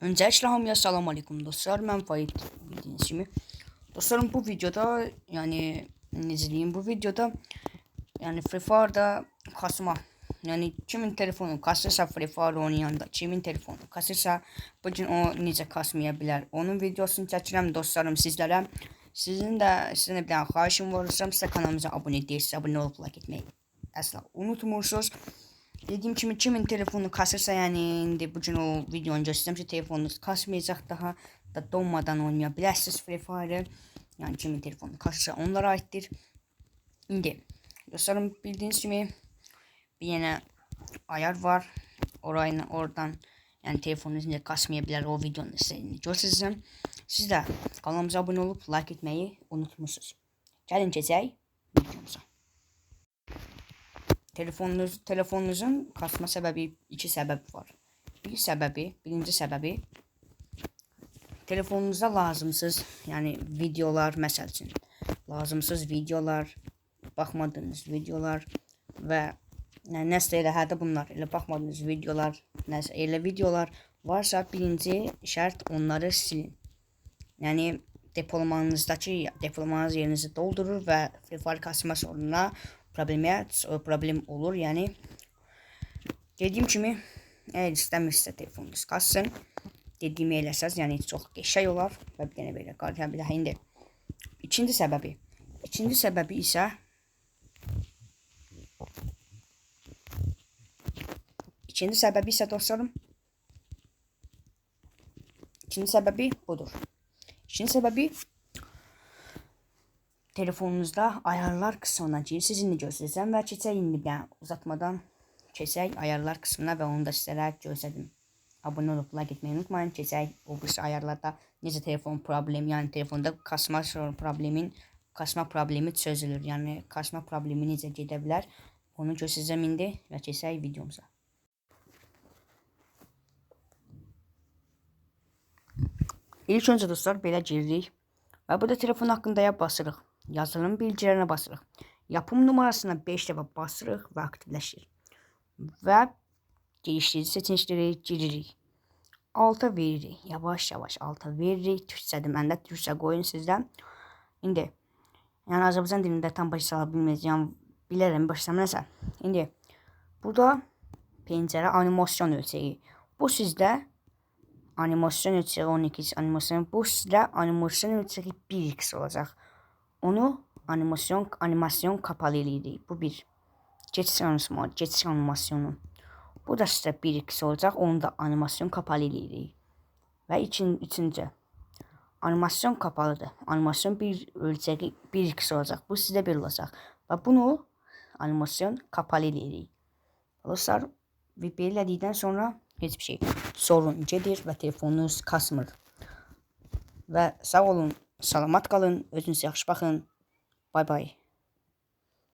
Öncelikle hamıya salam aleyküm dostlar. Mən Faiq bildiğiniz kimi. Dostlarım bu videoda yani necə deyim bu videoda yani Free Fire'da kasma yani kimin telefonu kasırsa Free Fire oynayanda kimin telefonu kasırsa bugün o necə kasmaya bilər onun videosunu çəkirəm dostlarım sizlərə. Sizin də sizin bir dənə xahişim var. Sizə kanalımıza abunə değilsiniz, abunə olub like etmeyi asla unutmursunuz. Dediğim kimi kimin telefonu kasırsa yani indi bugün o videonu göstereceğim ki telefonunuz kasmayacak daha da donmadan oynayabilirsiniz Free Fire'ı. Yani kimin telefonu kasırsa onlara aittir. İndi dostlarım bildiğiniz gibi bir yine ayar var. Orayla oradan yani telefonunuz ne kasmayabilir o videonun size göstereceğim. Siz de kanalımıza abone olup like etmeyi unutmuşsunuz. Gelin geçelim videomuza. Telefonunuz, telefonunuzun kasma səbəbi iki səbəb var. Bir səbəbi, birinci səbəbi telefonunuzda lazımsız, yəni videolar məsəl üçün, lazımsız videolar, baxmadığınız videolar və yəni, nəsə elə hədə bunlar, elə baxmadığınız videolar, nəsə elə videolar varsa birinci şərt onları silin. Yəni depolamanızdakı depolamanız yerinizi doldurur və Fire kasma sorununa problemə problem olur. Yəni dediyim kimi əgər istəmirsə telefonunuz qassın, dediyimi eləsəz, yəni çox qəşəng olar və bir dənə belə qalxa bilər. İndi ikinci səbəbi. İkinci səbəbi isə İkinci səbəbi isə dostlarım İkinci səbəbi budur. İkinci səbəbi telefonunuzda ayarlar kısmına girib indi göstərəcəm və keçək indi yəni uzatmadan keçək ayarlar kısmına və onu da sizlərə göstərdim. Abunə olub like etmeyi unutmayın. Keçək o bir ayarlarda necə telefon problemi, yəni telefonda kasma problemin kasma problemi çözülür. Yəni kasma problemi necə gedə bilər? Onu göstərəcəm indi və keçək videomuza. İlk önce dostlar belə giririk və burada telefon haqqında ya basırıq. Yazılım bilgilerine basırıq. Yapım numarasına 5 dəfə basırıq və aktivləşir. Və geliştirici seçenekləri giririk. Alta veririk. Yavaş yavaş alta veririk. Türkçədir. Məndə Türkçə qoyun sizdə. İndi yəni Azərbaycan dilində tam başa sala bilməyəcəm. Bilərəm başa nəsə. İndi burada pencərə animasyon ölçəyi. Bu sizdə animasyon ölçeği 12 animasyon. Bu sizde animasyon ölçeği 1x olacak. Onu animasyon animasyon kapalı eləyirik. Bu bir. Geçiş animasyon, geçiş animasyonu. Bu da sizə 1-2 olacaq. Onu da animasyon kapalı eləyirik. Və ikinci, üçüncü. Animasyon kapalıdır. Animasyon bir ölçəyi 1-2 olacaq. Bu sizdə 1 olacaq. Və bunu animasyon kapalı eləyirik. Dostlar, belələdikdən sonra heç bir şey sorun gedir və telefonunuz kasmır. Və sağ olun. саламат қалын, өзіңіз жақсы бақын бай бай